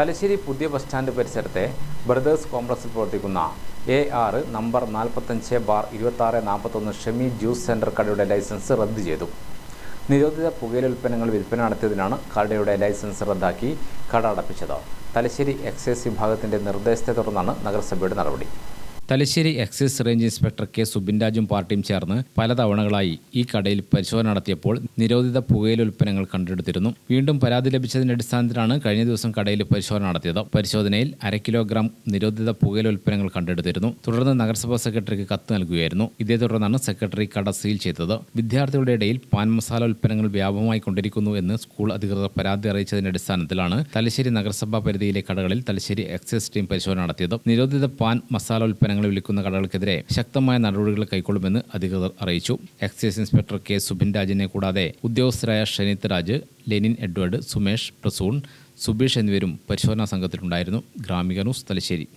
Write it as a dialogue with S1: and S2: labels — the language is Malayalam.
S1: തലശ്ശേരി പുതിയ ബസ് സ്റ്റാൻഡ് പരിസരത്തെ ബ്രദേഴ്സ് കോംപ്ലക്സിൽ പ്രവർത്തിക്കുന്ന എ ആറ് നമ്പർ നാൽപ്പത്തഞ്ച് ബാർ ഇരുപത്താറ് നാൽപ്പത്തൊന്ന് ഷെമി ജ്യൂസ് സെന്റർ കടയുടെ ലൈസൻസ് റദ്ദു ചെയ്തു. നിരോധിത പുകയില ഉൽപ്പന്നങ്ങൾ വിൽപ്പന നടത്തിയതിനാണ് കടയുടെ ലൈസൻസ് റദ്ദാക്കി കട അടപ്പിച്ചത്. തലശ്ശേരി എക്സൈസ് വിഭാഗത്തിന്റെ നിർദ്ദേശത്തെ തുടർന്നാണ് നഗരസഭയുടെ നടപടി. Thalassery excise range inspector K സുബിൻരാജും പാർട്ടിയും ചേർന്ന് പലതവണകളായി ഈ കടയിൽ പരിശോധന നടത്തിയപ്പോൾ നിരോധിത പുകയില ഉൽപ്പന്നങ്ങൾ കണ്ടെടുത്തിരുന്നു. വീണ്ടും പരാതി ലഭിച്ചതിന്റെ അടിസ്ഥാനത്തിലാണ് കഴിഞ്ഞ ദിവസം കടയിൽ പരിശോധന നടത്തിയത്. പരിശോധനയിൽ അര കിലോഗ്രാം നിരോധിത പുകയില ഉൽപ്പന്നങ്ങൾ കണ്ടെടുത്തിരുന്നു. തുടർന്ന് നഗരസഭാ സെക്രട്ടറിക്ക് കത്ത് നൽകുകയായിരുന്നു. ഇതേ തുടർന്നാണ് സെക്രട്ടറി കട സീൽ ചെയ്തത്. വിദ്യാർത്ഥികളുടെ ഇടയിൽ പാൻ മസാല ഉൽപ്പന്നങ്ങൾ വ്യാപകമായി കൊണ്ടിരിക്കുന്നു എന്ന് സ്കൂൾ അധികൃതർ പരാതി അറിയിച്ചതിന്റെ അടിസ്ഥാനത്തിലാണ് തലശ്ശേരി നഗരസഭാ പരിധിയിലെ കടകളിൽ തലശ്ശേരി എക്സൈസ് ടീം പരിശോധന നടത്തിയത്. നിരോധിത പാൻ മസാല ഉൽപ്പന്നങ്ങൾ വിൽക്കുന്ന കടകൾക്കെതിരെ ശക്തമായ നടപടികൾ കൈക്കൊള്ളുമെന്ന് അധികൃതർ അറിയിച്ചു. എക്സൈസ് ഇൻസ്പെക്ടർ കെ സുബിൻ രാജിനെ കൂടാതെ ഉദ്യോഗസ്ഥരായ ഷനിത് രാജ് ലെനിൻ എഡ്വേർഡ് സുമേഷ് പ്രസൂൺ സുബീഷ് എന്നിവരും പരിശോധനാ സംഘത്തിലുണ്ടായിരുന്നു. ഗ്രാമിക ന്യൂസ് തലശ്ശേരി.